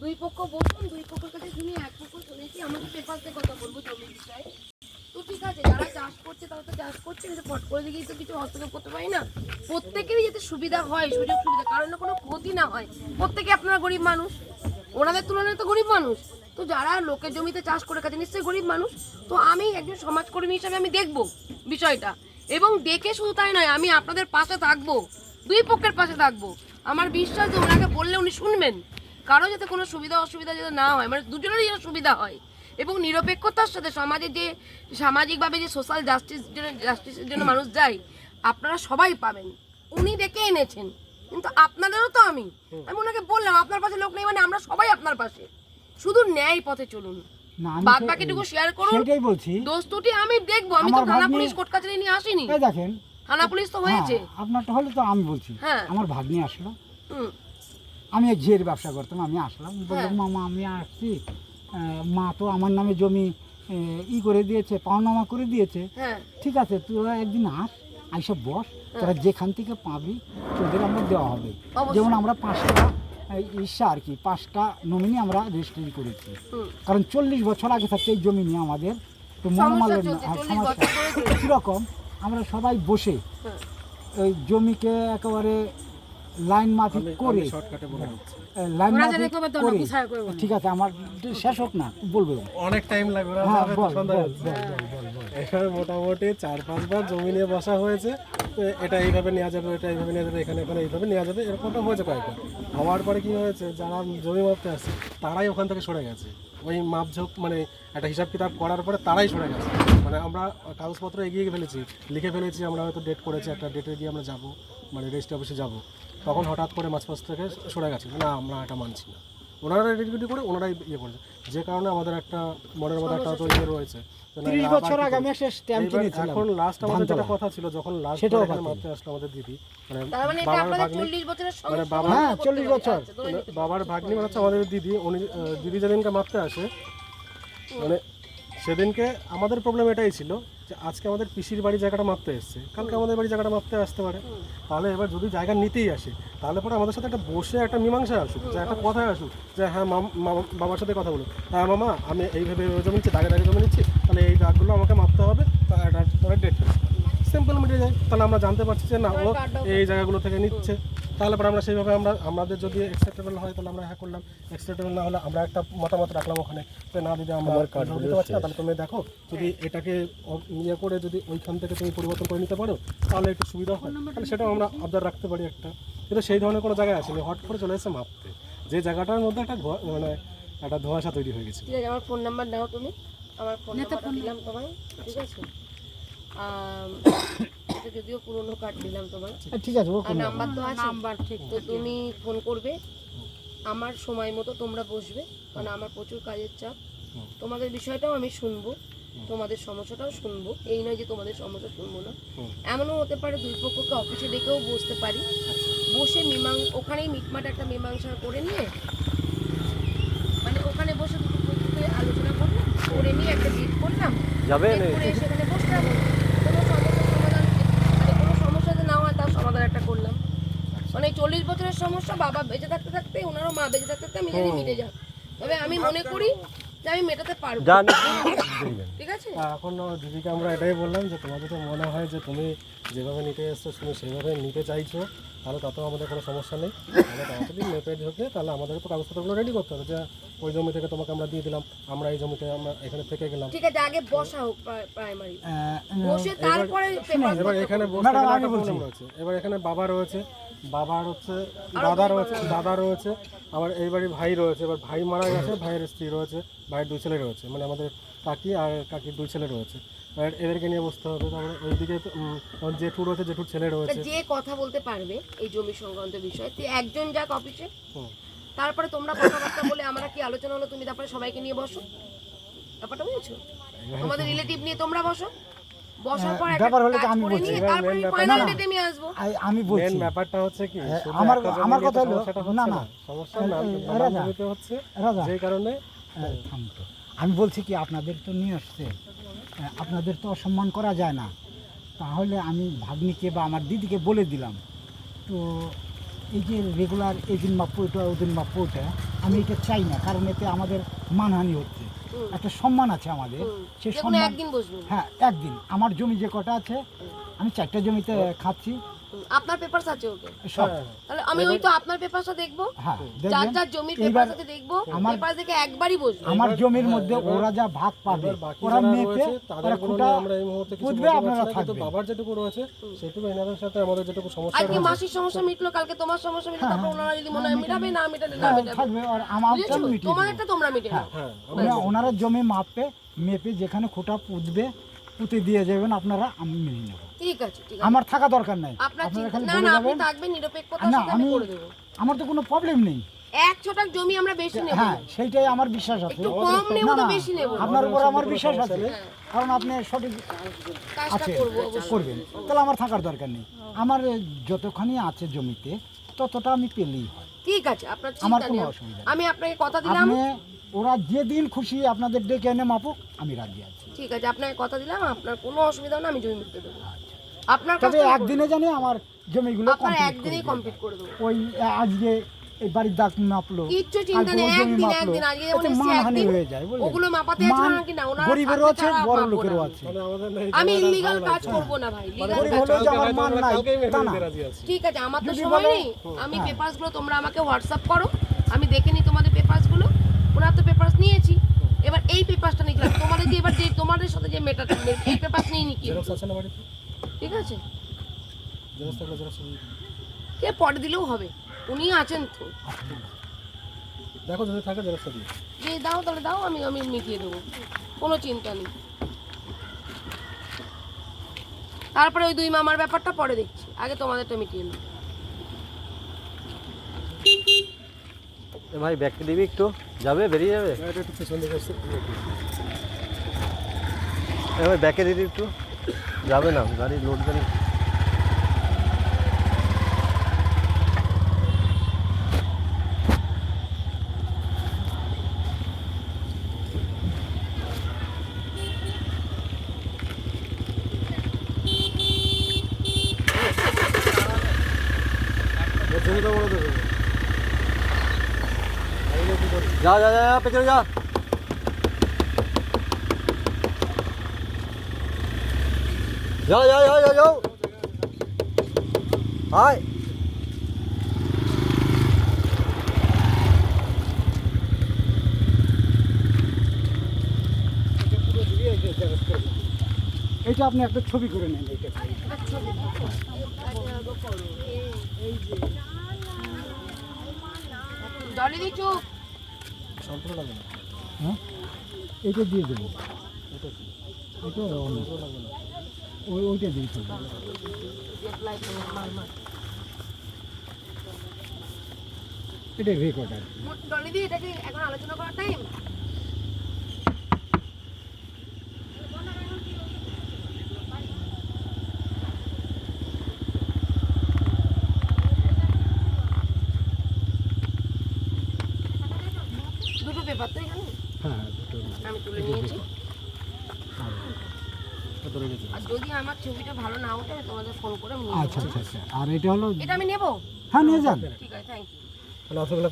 দুই পক্ষ বসুন, দুই পক্ষের কাছে শুনি, এক পক্ষ শুনেছি আমাদের পেপারতে কথা বলব জমির বিষয়ে? তো ঠিক আছে, যারা চাষ করছে তারা তো চাষ করছে, কিন্তু ফট করে দিকেই তো কিছু হস্তক্ষেপ করতে পারি না। প্রত্যেকেরই যাতে সুবিধা হয়, সুযোগ সুবিধা, কারণ কোনো ক্ষতি না হয়। প্রত্যেকে আপনারা গরিব মানুষ, ওনাদের তুলনায় তো গরিব মানুষ। তো যারা লোকের জমিতে চাষ করে খাচ্ছে, নিশ্চয়ই গরিব মানুষ। তো আমি একজন সমাজকর্মী হিসাবে আমি দেখব বিষয়টা। এবং দেখে শুধু তাই নয়, আমি আপনাদের পাশে থাকব, দুই পক্ষের পাশে থাকব। আমার বিশ্বাস যে ওনাকে বললে উনি শুনবেন। কারও যাতে কোনো সুবিধা অসুবিধা যাতে না হয় মানে দুজনেরই যেন সুবিধা হয়। এবং নিরপেক্ষতার সাথে সমাজে যে সামাজিকভাবে যে সোশ্যাল জাস্টিস জন্য জাস্টিসের জন্য মানুষ যায় আপনারা সবাই পাবেন। উনি ডেকে এনেছেন কিন্তু আপনাদেরও তো আমি। আমি ওনাকে বললাম আপনার পাশে লোক নেই মানে আমরা সবাই আপনার পাশে। শুধু ন্যায় পথে চলুন। না বাদ বাকিটুকু শেয়ার করুন। সেটাই বলছি। দোস্তুটি আমি দেখব আমি তো আমার থানা ভাগ্নি- পুলিশ কোর্ট কাছারি নিয়ে আসিনি। দেখেন। থানা পুলিশ তো হয়েছে। হ্যাঁ, আপনারটা হলে তো আমি বলছি। হ্যাঁ। আমার ভাগ্নি আসলো। হুম। আমি ঝিয়ের ব্যবসা করতাম আমি আসলাম। বললাম হ্যাঁ। মামা আমি আসছি। মা তো আমার নামে জমি ই করে দিয়েছে পাওনামা করে দিয়েছে। হ্যাঁ। ঠিক আছে তোরা একদিন আস আইসা বস তোরা যেখান থেকে পাবি তোদের আমরা দেওয়া হবে। যেমন আমরা পাঁচটা ইসা আর কি পাঁচটা নমিনি আমরা রেজিস্ট্রি করেছি। কারণ চল্লিশ বছর আগে থাকতে এই জমি নিয়ে আমাদের তো 40 সমস্যা। কীরকম আমরা সবাই বসে হ্যাঁ। ওই জমিকে একেবারে লাইন মাফিক করে শর্টকাটে বলে দিচ্ছি। লাইন মাফিক যেন করবে তো না, করে। ঠিক আছে আমার শেষ হোক না বলবে। অনেক টাইম লাগবে ওরা হ্যাঁ। এখানে মোটামুটি চার পাঁচবার জমি নিয়ে বসা হয়েছে। এটা এইভাবে নেওয়া যাবে এটা এইভাবে নেওয়া যাবে এখানে এখানে এইভাবে নেওয়া যাবে এরকমটা হয়েছে কয়েকবার। হওয়ার পরে কি হয়েছে যারা জমি মাপতে আসছে তারাই ওখান থেকে সরে গেছে। ওই মাপঝোক মানে একটা হিসাব কিতাব করার পরে তারাই সরে গেছে। মানে আমরা কাগজপত্র এগিয়ে ফেলেছি লিখে ফেলেছি আমরা হয়তো ডেট করেছি একটা ডেটে গিয়ে আমরা যাব মানে রেজিস্ট্রি অফিসে যাব। তখন হঠাৎ করে মাঝপাশ থেকে সরে গেছে না আমরা এটা মানছি না ওনারা রেডি করে ওনারাই ইয়ে করেছে যে কারণে আমাদের একটা মনের মধ্যে একটা তো ইয়ে রয়েছে যে না, ত্রিশ আবার বছর আগে আমি একটা স্ট্যাম্প কিনেছিলাম এখন লাস্ট আমাদের যেটা কথা ছিল যখন লাস্ট সেটাও। মাপতে আসলো আমাদের দিদি মানে তার মানে বাবার ভাগ্নি মানে সমস্যা বাবা- হ্যাঁ, করতে 40 পারি। বছর। ধরে মানে। বাবার ভাগ্নি মানে হচ্ছে আমাদের দিদি উনি দিদি যেদিনকে মারতে আসে মানে সেদিনকে আমাদের প্রবলেম এটাই ছিল যে আজকে আমাদের পিসির বাড়ি জায়গাটা মাপতে এসছে। কালকে আমাদের বাড়ি জায়গাটা মাপতে আসতে পারে। তাহলে এবার যদি জায়গা নিতেই আসে, তাহলে পরে আমাদের সাথে একটা বসে একটা মীমাংসা আসুক, যে একটা কথায় আসুক, যে হ্যাঁ বাবার সাথে কথা বলুক। হ্যাঁ মামা, আমি এইভাবে জমি নিচ্ছি দাগে দাগে জমি নিচ্ছি, তাহলে এই দাগগুলো আমাকে মাপতে হবে তা একটা পরে ডেট সিম্পল মিটে যায় তাহলে আমরা জানতে পারছি যে না ও এই জায়গাগুলো থেকে নিচ্ছে। তাহলে পরে আমরা সেইভাবে আমরা আমাদের যদি অ্যাকসেপ্টেবল হয় তাহলে আমরা হ্যাঁ করলাম। অ্যাকসেপ্টেবল না হলে আমরা একটা মতামত রাখলাম ওখানে যে না দিদি আমরা কার্ড দিতে পারছি না তাহলে তুমি দেখো যদি এটাকে ইয়ে করে যদি ওইখান থেকে তুমি পরিবর্তন করে নিতে পারো তাহলে একটু সুবিধা হয়। তাহলে সেটাও আমরা আবদার রাখতে পারি একটা। কিন্তু সেই ধরনের কোনো জায়গায় আসেনি। হট করে চলে এসেছে মাপতে যে জায়গাটার মধ্যে একটা মানে একটা ধোঁয়াশা তৈরি হয়ে গেছে। ঠিক আছে আমার ফোন নাম্বার দাও তুমি। আমার ফোন নাম্বারটা দিলাম তোমায় ঠিক আছে? এটা যদিও পুরনো কার্ড দিলাম তোমায়। হ্যাঁ, ঠিক আছে আর নাম্বার তো আছে। নাম্বার ঠিক তো তুমি ফোন করবে। আমার সময় মতো তোমরা বসবে কারণ আমার প্রচুর কাজের চাপ। তোমাদের বিষয়টাও আমি শুনব তোমাদের সমস্যাটাও শুনব। এই নয় যে তোমাদের সমস্যা শুনব না। এমনও হতে পারে দুই পক্ষকে অফিসে ডেকেও বসতে পারি। বসে মীমাং ওখানেই মিটমাট একটা মীমাংসা করে নিয়ে মানে ওখানে বসে দুটো পক্ষকে আলোচনা করলাম করে নিয়ে একটা ডেট করলাম। যাবে ডেট করে সেখানে বসলাম কোনো সমস্যার সমাধান মানে কোনো সমস্যা যদি না হয় তার সমাধান একটা করলাম মানে চল্লিশ বছরের সমস্যা বাবা বেঁচে থাকতে থাকতে ওনারও মা বেঁচে থাকতে থাকতে আমি মিলে মিটে যাক তবে আমি মনে করি যে আমি মেটাতে পারব। ঠিক আছে? এখন দিদিকে আমরা এটাই বললাম যে তোমার যদি মনে হয় যে তুমি যেভাবে নিতে এসছো তুমি সেভাবে নিতে চাইছো তাহলে তত আমাদের কোনো সমস্যা নেই। তাহলে তাড়াতাড়ি মেপে ঢোকে তাহলে আমাদের তো কাগজপত্রগুলো রেডি করতে হবে যে ওই জমি থেকে তোমাকে আমরা দিয়ে দিলাম আমরা এই জমিতে আমরা এখানে থেকে গেলাম। ঠিক আছে আগে বসা হোক প্রাইমারি আহ, বসে তারপরে এবার এখানে বলছি। এবার এখানে বাবা রয়েছে বাবা হচ্ছে দাদা রয়েছে দাদা রয়েছে আবার এই বাড়ি ভাই রয়েছে এবার ভাই মারা গেছে ভাইয়ের স্ত্রী রয়েছে ভাইয়ের দুই ছেলে রয়েছে মানে আমাদের কাকি আর কাকির দুই ছেলে রয়েছে। এবার এদেরকে নিয়ে বসতে হবে তারপরে ওইদিকে জেঠু রয়েছে জেঠুর ছেলে রয়েছে। যে কথা বলতে পারবে এই জমি সংক্রান্ত বিষয়ে তুই একজন যাক অফিসে তারপরে তোমরা কথাবার্তা বলে আমরা কি আলোচনা হলো তুমি তারপরে সবাইকে নিয়ে বসো। ব্যাপারটা বুঝেছ? তোমাদের রিলেটিভ নিয়ে তোমরা বসো। বসার পর একটা ব্যাপার হলো আমি বলছি, না, না। আমি মেন বলছি। ব্যাপারটা হচ্ছে কি হ্যাঁ, আমার- আমার কথা হলো- না। সমস্যা হচ্ছে যে কারণে হ্যাঁ, আমি বলছি কি আপনাদের তো নিয়ে আসছে। হ্যাঁ, আপনাদের তো অসম্মান করা যায় না। তাহলে আমি ভাগ্নিকে বা আমার দিদিকে বলে দিলাম। তো এই যে রেগুলার এই দিন মাপ্প ওইটা ওই দিন মাপ্প ওইটা আমি এটা চাই না কারণ এতে আমাদের মানহানি হচ্ছে। একটা সম্মান আছে আমাদের। সেই সম্মান একদিন হ্যাঁ একদিন। আমার জমি যে কটা আছে আমি চারটা জমিতে খাচ্ছি। আপনার পেপারস আছে ওকে? হ্যাঁ, তাহলে আমি ওই তো আপনার পেপারসটা দেখব? হ্যাঁ যার যার জমির পেপারস আছে দেখব আমার- পেপার দেখে একবারই বসবো। আমার জমির মধ্যে ওরা যা ভাগ পাবে ওরা মেপে তাদের নিয়ে আমরা এই মুহূর্তে কিছু পারছি আপনারা থাকবেন। বাবার যেটুকু রয়েছে সেটুকু এনাদের সাথে আমাদের যেটুকু সমস্যা আজকে মাসির সমস্যা মিটলো কালকে তোমার সমস্যা মিটলো তারপর ওনারা যদি মনে হয় মিটাবে না মিটালে না হ্যাঁ, মিটাবে থাকবে আর মিটিয়ে তোমার একটা তোমরা মিটে হ্যাঁ। ওরা- ওনারা জমি মাপে মেপে যেখানে খুঁটা পুঁতবে পুঁতে দিয়ে যাবেন আপনারা আমি মেনে নেব। ঠিক আছে ঠিক আছে। আমার থাকা দরকার নাই। আপনার চিন্তা- না না আপনি থাকবেন নিরপেক্ষতার না সাথে আমি আমি করে দেবো। আমার তো কোনো প্রবলেম নেই। এক ছটাক জমি আমরা বেশি নেব। হ্যাঁ সেইটাই আমার বিশ্বাস আছে। একটু কম নেব না, তো বেশি নেব। আপনার উপর আমার বিশ্বাস আছে কারণ আপনি সঠিক কাজটা আছে করব করবেন। তাহলে আমার থাকার দরকার নেই। আমার যতখানি আছে জমিতে ততটা আমি পেলেই হয়। ঠিক আছে আপনার আমার চিন্তা কোনো নেই। অসুবিধা নেই। আমি আপনাকে কথা দিলাম। আপনি ওরা যেদিন খুশি আপনাদের ডেকে এনে মাপুক আমি রাজি আছি। ঠিক আছে আপনাকে কথা দিলাম। আপনার কোনো অসুবিধা না আমি জমি মিটতে দেবো। আপনার তবে একদিনে জানি আমার জমিগুলো আপনার একদিনেই কমপ্লিট করে দেবো। ওই আজকে এই বাড়ির দাগ মাপলো কিচ্ছু চিন্তা নেই একদিন একদিন আজকে মানহানি হয়ে যায়? ওগুলো মাপাতে আছে মান না ওনারা গরিবেরও আছে বড় লোকেরও আছে। মানে এই আমি ইলিগাল কাজ করব না ভাই মানে legal গরিব কাজ আমার মান নাই মেনে আছি। ঠিক আছে আমার তো সময় নেই আমি পেপারসগুলো তোমরা আমাকে হোয়াটসঅ্যাপ করো আমি দেখে নিই তোমাদের পেপারসগুলো ওরা তো পেপারস নিয়েছি। এবার এই পেপারসটা নিয়েছিলাম তোমাদের যে এবার যে তোমাদের সাথে যে মেটাটা এই পেপারস নিয়ে নি কি? ঠিক আছে? কে পরে দিলেও হবে। উনি আছেন তো। দেখো যদি থাকে জেরক্সটা দিও যে দাও তাহলে দাও আমি আমি মিটিয়ে দেবো। কোনো চিন্তা নেই। তারপরে ওই দুই মামার ব্যাপারটা পরে দেখছি। আগে তোমাদেরটা মিটিয়ে নিই এ ভাই ব্যাগটা দিবি একটু? যাবে? বেরিয়ে যাবে? একটু পেছন দিকে আসছে। ভাই ব্যাগে দিবি একটু? যাবে না গাড়ি লোড গাড়ি জমিটা বড় দেবে যা যা যা যা, পেছনে যা যাও যাও যাও যাও যাও আয় এটা আপনি একটা ছবি করে নেন এইটা। হ্যাঁ? এটা দিয়ে দেবো। এটা অন্য। ওই ওইটা দিয়ে দেবো এটা রেকর্ডার দিদি দি এটাকে এখন আলোচনা করার টাইম দুটো পেপার তো এখানে হ্যাঁ দুটো আমি তুলে নিয়েছি কত রেখেছে আর যদি আমার ছবিটা ভালো না ওঠে তোমাদের ফোন করে আমি নিয়ে আচ্ছা নেব। আচ্ছা আচ্ছা। আর এটা হলো এটা আমি নেব? হ্যাঁ নিয়ে যান। ঠিক আছে থ্যাংক ইউ তাহলে অতগুলো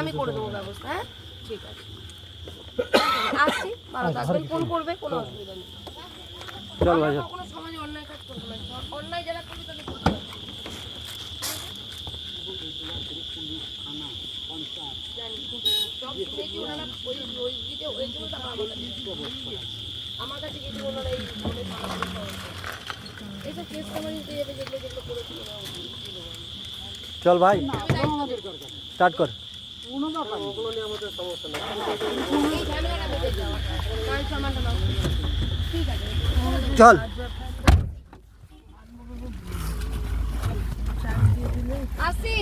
আমি করে দেবো ব্যবস্থা হ্যাঁ? ঠিক আছে। আসছি ভালো থাকবেন ফোন করবে কোনো অসুবিধা নেই। চল ভাই চল। সমাজে অন্যায় কাজ করব না অন্যায় যারা করবে তাদের করতে হবে। জানি, কিন্তু সব শুনেছি ওনারা ওই ওই দিকে হয়েছিল তারপর আমার কাছে আমার কাছে গেছিল ওনারা এই ধরনের এইসব কেস আমার নিতে যাবে যেগুলো যেগুলো করেছিল চল ভাই। স্টার্ট কর। ওগুলো নিয়ে আমাদের সমস্যা নেই। চল। আসি